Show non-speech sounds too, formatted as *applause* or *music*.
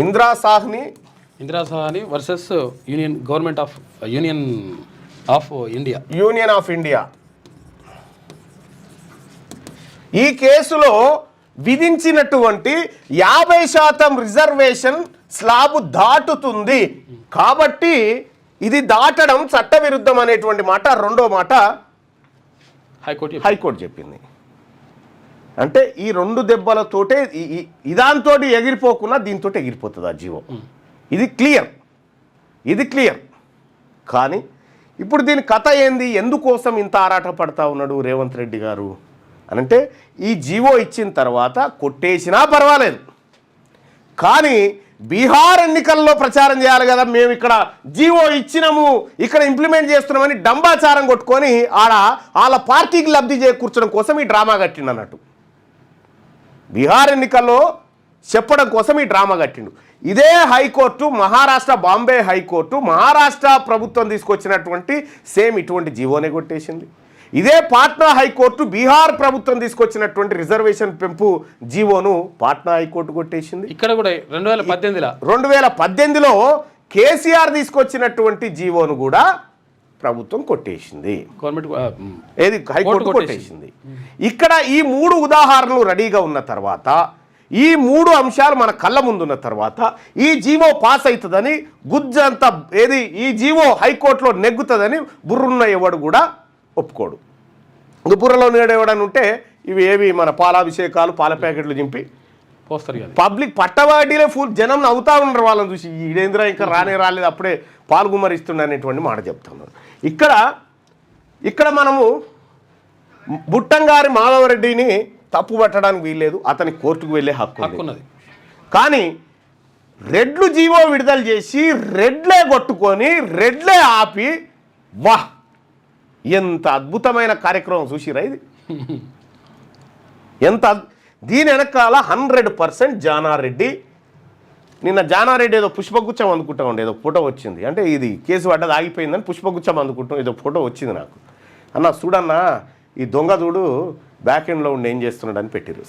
Indira Sawhney Indira Sawhney versus Union government of Union of India. Union of India. ఈ కేసులో విధించినటువంటి యాభై శాతం reservation slab దాటుతుంది. కాబట్టి ఇది దాటడం చట్టవిరుద్ధం అనేటువంటి మాట రెండో మాట హైకోర్టు. హైకోర్టు చెప్పింది. అంటే ఈ రెండు దెబ్బలతోటే ఇదాంతో ఎగిరిపోకుండా దీంతో ఎగిరిపోతుంది ఆ జీవో. ఇది క్లియర్. ఇది క్లియర్. కానీ ఇప్పుడు దీని కథ ఏంది? ఎందుకోసం ఇంత ఆరాట పడతా ఉన్నాడు రేవంత్ రెడ్డి గారు? అనంటే ఈ జీవో ఇచ్చిన తర్వాత కొట్టేసినా పర్వాలేదు. కానీ బీహార్ ఎన్నికల్లో ప్రచారం చేయాలి కదా మేము ఇక్కడ జీవో ఇచ్చినాము ఇక్కడ ఇంప్లిమెంట్ చేస్తున్నామని డంబాచారం కొట్టుకొని ఆడ వాళ్ళ పార్టీకి లబ్ధి చేకూర్చడం కోసం ఈ డ్రామా కట్టిండు అన్నట్టు. బీహార్ ఎన్నికల్లో చెప్పడం కోసం ఈ డ్రామా కట్టిండు. ఇదే high court Maharashtra Bombay high court Maharashtra ప్రభుత్వం తీసుకొచ్చినటువంటి సేమ్ ఇటువంటి జీవోనే కొట్టేసింది. ఇదే పాట్నా హైకోర్టు బీహార్ ప్రభుత్వం తీసుకొచ్చినటువంటి రిజర్వేషన్ పెంపు జీవోను పాట్నా హైకోర్టు కొట్టేసింది. ఇక్కడ కూడా రెండు వేల పద్దెనిమిదిలో. రెండు వేల పద్దెనిమిదిలో కేసీఆర్ తీసుకొచ్చినటువంటి జీవోను కూడా ప్రభుత్వం కొట్టేసింది. గవర్నమెంట్ ఏది? హైకోర్టు కోర్టు కొట్టేసింది. ఇక్కడ ఈ మూడు ఉదాహరణలు రెడీగా ఉన్న తర్వాత ఈ మూడు అంశాలు మన కళ్ళ ముందున్న తర్వాత ఈ జీవో పాస్ అవుతుందని గుజ్జంతా ఏది? ఈ జీవో హైకోర్టులో నెగ్గుతుందని బుర్రున్న ఎవడు కూడా ఒప్పుకోడు. బుర్రలో నేడేవాడని ఉంటే ఇవి ఏవి మన పాలాభిషేకాలు పాల ప్యాకెట్లు చింపి పోస్తారు పబ్లిక్ పట్టవాడీలే ఫుల్ జనం నవ్వుతా ఉన్నారు వాళ్ళని చూసి. ఈడేంద్ర ఇంకా రానే రాలేదు అప్పుడే పాల్గుమరిస్తుండ అనేటువంటి మాట చెప్తున్నారు. ఇక్కడ ఇక్కడ మనము బుట్టంగారి మాధవరెడ్డిని తప్పు పట్టడానికి వీల్లేదు అతని కోర్టుకు వెళ్ళే హక్కు ఉంది. హక్కున్నది. కానీ రెడ్లు జీవో విడుదల చేసి రెడ్లే కొట్టుకొని రెడ్లే ఆపి వాహ్ ఎంత అద్భుతమైన కార్యక్రమం చూసిరా ఇది. *laughs* ఎంత దీని వెనకాల హండ్రెడ్ పర్సెంట్ జానారెడ్డి. నిన్న జానారెడ్డి ఏదో పుష్పగుచ్చం అందుకుంటా ఉండే ఏదో ఫోటో వచ్చింది. అంటే ఇది కేసు పడ్డది ఆగిపోయిందని పుష్పగుచ్చం అందుకుంటాం ఏదో ఫోటో వచ్చింది నాకు. అన్న చూడన్నా ఈ దొంగ చూడు బ్యాక్ ఎండ్లో ఉండి ఏం చేస్తున్నాడు అని పెట్టిరు